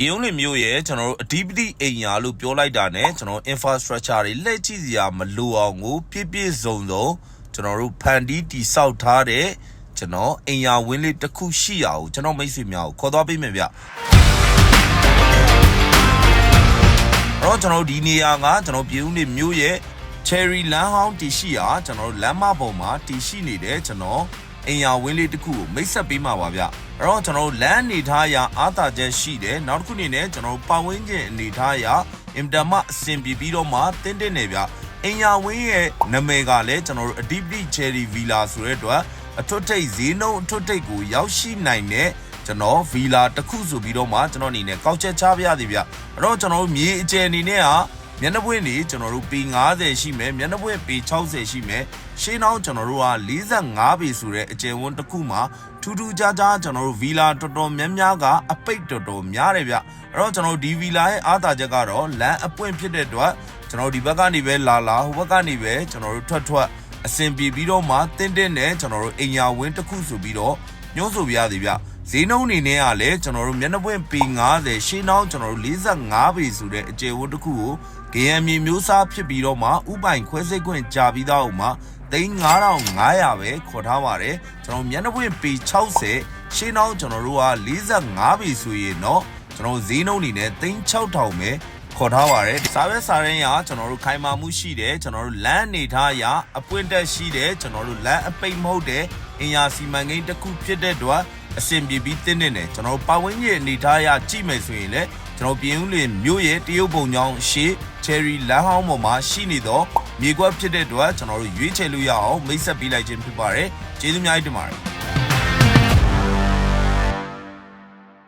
ပြည်ုံးလင်မျိုးရဲ့ကျွန်တော်တို့အဓိပတိအိမ်ယာလို့ပြောလိုက်တာ ਨੇ ကျွန်တော် infrastructure တွေလက်ကြည့်စရာမလိုအောင်ကိုပြည့်ပြည့်စုံစုံကျွန်တော်တို့ဖန်တီးတည်ဆောက်ထားတဲ့ကျွန်တော်အိမ်ယာဝင်းလေးတစ်ခုရှိရအောင်ကျွန်တော်မိတ်ဆွေများကိုခေါ်သွားပေးမယ်ဗျအဲ့တော့ကျွန်တော်တို့ဒီနေရာကကျွန်တော်ပြည်ဦးနေမျိုးရဲ့ cherry လမ်းဟောင်းတည်ရှိရာကျွန်တော်တို့လမ်းမပေါ်မှာတည်ရှိနေတဲ့ကျွန်တော် အိမ်ယာဝင်းလေးတစ်ခုကိုမိတ်ဆက်ပေးမှာပါဗျအဲ့တော့ကျွန်တော်တို့လမ်းအနေထားအရအားသာချက်ရှိတယ်နောက်တစ်ခုအနေနဲ့ကျွန်တော်တို့ပတ်ဝန်းကျင်အနေထားအရအင်တာမအဆင်ပြေပြီးတော့မှတင်းတင်းနေဗျအိမ်ယာဝင်းရဲ့နာမည်ကလည်းကျွန်တော်တို့အဒီပတိ cherry villa ဆိုတဲ့အတွက်အထွတ်ထိပ်ဈေးနှုန်းအထွတ်ထိပ်ကိုရောက်ရှိနိုင်တဲ့ကျွန်တော်ဗီလာတစ်ခုဆိုပြီးတော့မှကျွန်တော်အနေနဲ့ကောက်ချက်ချပြရသည်ဗျအဲ့တော့ကျွန်တော်တို့မြေအကျယ်အနေနဲ့ဟာ မျက်နှာပွင့်နေကျွန်တော်တို့ပေ90ရှိမယ်မျက်နှာပွင့်ပေ60ရှိမယ်ရှင်းအောင်ကျွန်တော်တို့က45ပေဆိုတဲ့အကျယ်ဝန်းတစ်ခုမှာထူးထူးခြားခြားကျွန်တော်တို့ဗီလာတော်တော်များများကအပိတ်တော်တော်များတယ်ဗျအဲ့တော့ကျွန်တော်တို့ဒီဗီလာရဲ့အားသာချက်ကတော့လမ်းအပွင့်ဖြစ်တဲ့အတွက်ကျွန်တော်ဒီဘက်ကနေပဲလာလာဟိုဘက်ကနေပဲကျွန်တော်တို့ထွက်ထွက်အဆင်ပြေပြီးတော့မှတင်းတင်းနဲ့ကျွန်တော်တို့အိမ်ယာဝင်းတစ်ခုဆိုပြီးတော့ညှို့ဆိုပြရသည်ဗျ ဈေးနှုန်းအနေနဲ့ကလည်းကျွန်တော်တို့မျက်နှာပွင့်ပေ90ရှင်းနှောင်းကျွန်တော်တို့45ပေဆိုတဲ့အကျယ်ဝန်းတစ်ခုကို GM မျိုးစားဖြစ်ပြီးတော့မှဥပိုင်ခွဲစိတ်ခွင့်ကြာပြီးသားအောင်မှ3500ပဲခေါ်ထားပါတယ်ကျွန်တော်မျက်နှာပွင့်ပေ60ရှင်းနှောင်းကျွန်တော်တို့က45ပေဆိုရင်တော့ကျွန်တော်ဈေးနှုန်းအနေနဲ့3600ပဲခေါ်ထားပါတယ်စားပဲစားရင်ရကျွန်တော်တို့ခိုင်မာမှုရှိတယ်ကျွန်တော်တို့လမ်းအနေထားရအပွင့်တက်ရှိတယ်ကျွန်တော်တို့လမ်းအပိတ်မဟုတ်တဲ့အင်ယာစီမံကိန်းတစ်ခုဖြစ်တဲ့အတွက် အဆင်ပြေပြီးတင်းနေတယ်ကျွန်တော်တို့ပတ်ဝန်းကျင်အနေထားရကြည့်မယ်ဆိုရင်လည်းကျွန်တော်ပြင်းဦးလင်မြို့ရဲ့တရုတ်ပုံကြောင်ရှေး cherry လမ်းဟောင်းပေါ်မှာရှိနေတော့မြေကွက်ဖြစ်တဲ့အတွက်ကျွန်တော်တို့ရွေးချယ်လို့ရအောင်မိတ်ဆက်ပေးလိုက်ခြင်းဖြစ်ပါတယ်ကျေးဇူးအများကြီးတင်ပါတယ်